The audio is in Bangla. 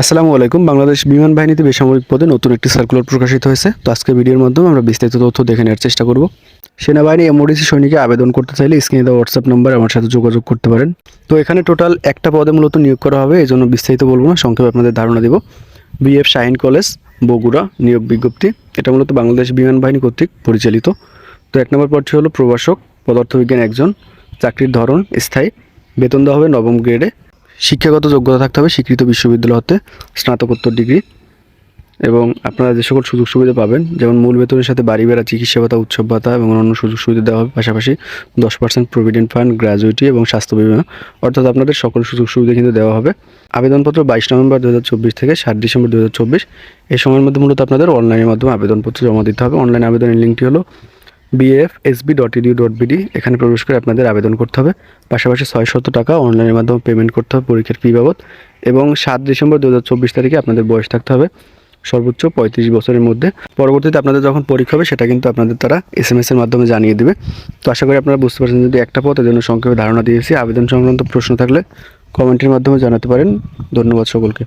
আসসালামু আলাইকুম। বাংলাদেশ বিমান বাহিনীতে বেসামরিক পদে নতুন একটি সার্কুলার প্রকাশিত হয়েছে। তো আজকে ভিডিওর মাধ্যমে আমরা বিস্তারিত তথ্য দেখে নেওয়ার চেষ্টা করব। সেনাবাহিনী এমওডিসি সৈনিকে আবেদন করতে চাইলে স্ক্রিনে দেওয়া হোয়াটসঅ্যাপ নাম্বার আমার সাথে যোগাযোগ করতে পারেন। তো এখানে টোটাল একটা পদে মূলত নিয়োগ করা হবে এই জন্য বিস্তারিত বলব না, সংক্ষেপে আপনাদের ধারণা দেব। বিএফ শাহিন কলেজ বগুড়া, নিয়োগ বিজ্ঞপ্তি। এটা মূলত বাংলাদেশ বিমান বাহিনী কর্তৃক পরিচালিত। তো এক নম্বর পদটি হলো প্রভাষক, পদার্থবিজ্ঞান একজন, চাকরির ধরন স্থায়ী। বেতন দেওয়া হবে নবম গ্রেডে শিক্ষাগত যোগ্যতা থাকতে হবে স্বীকৃত বিশ্ববিদ্যালয় হতে স্নাতকোত্তর ডিগ্রি। এবং আপনারা যে সকল সুযোগ সুবিধা পাবেন, যেমন মূল বেতনের সাথে বাড়ি বেড়া চিকিৎসা ভাতা, উৎসব ভাতা এবং অন্যান্য সুযোগ সুবিধা দেওয়া হবে, পাশাপাশি দশ পার্সেন্ট প্রভিডেন্ট ফান্ড গ্র্যাজুয়েটি এবং স্বাস্থ্য বিমা। অর্থাৎ আপনাদের সকল সুযোগ সুবিধা কিন্তু দেওয়া হবে। আবেদনপত্র বাইশ নভেম্বর দু হাজার চব্বিশ থেকে সাত ডিসেম্বর দু এই সময়ের মধ্যে মূলত আপনাদের অনলাইনের মাধ্যমে আবেদনপত্র জমা দিতে হবে। অনলাইন আবেদনের লিঙ্কটি হলো BF SB dot edu dot BD এখানে প্রবেশ করে আপনাদের আবেদন করতে হবে। পাশাপাশি ছয় শত টাকা অনলাইনের মাধ্যমে পেমেন্ট করতে হবে পরীক্ষার ফি বাবদ এবং সাত ডিসেম্বর দু হাজার চব্বিশ তারিখে আপনাদের বয়স থাকতে হবে সর্বোচ্চ পঁয়ত্রিশ বছরের মধ্যে। পরবর্তীতে আপনাদের যখন পরীক্ষা হবে, সেটা কিন্তু আপনাদের তারা এস এম এর মাধ্যমে জানিয়ে দেবে। তো আশা করি আপনারা বুঝতে পারছেন যদি একটা পথ এর জন্য সংক্ষেপে ধারণা দিয়েছি। আবেদন সংক্রান্ত প্রশ্ন থাকলে কমেন্টের মাধ্যমে জানাতে পারেন। ধন্যবাদ সকলকে।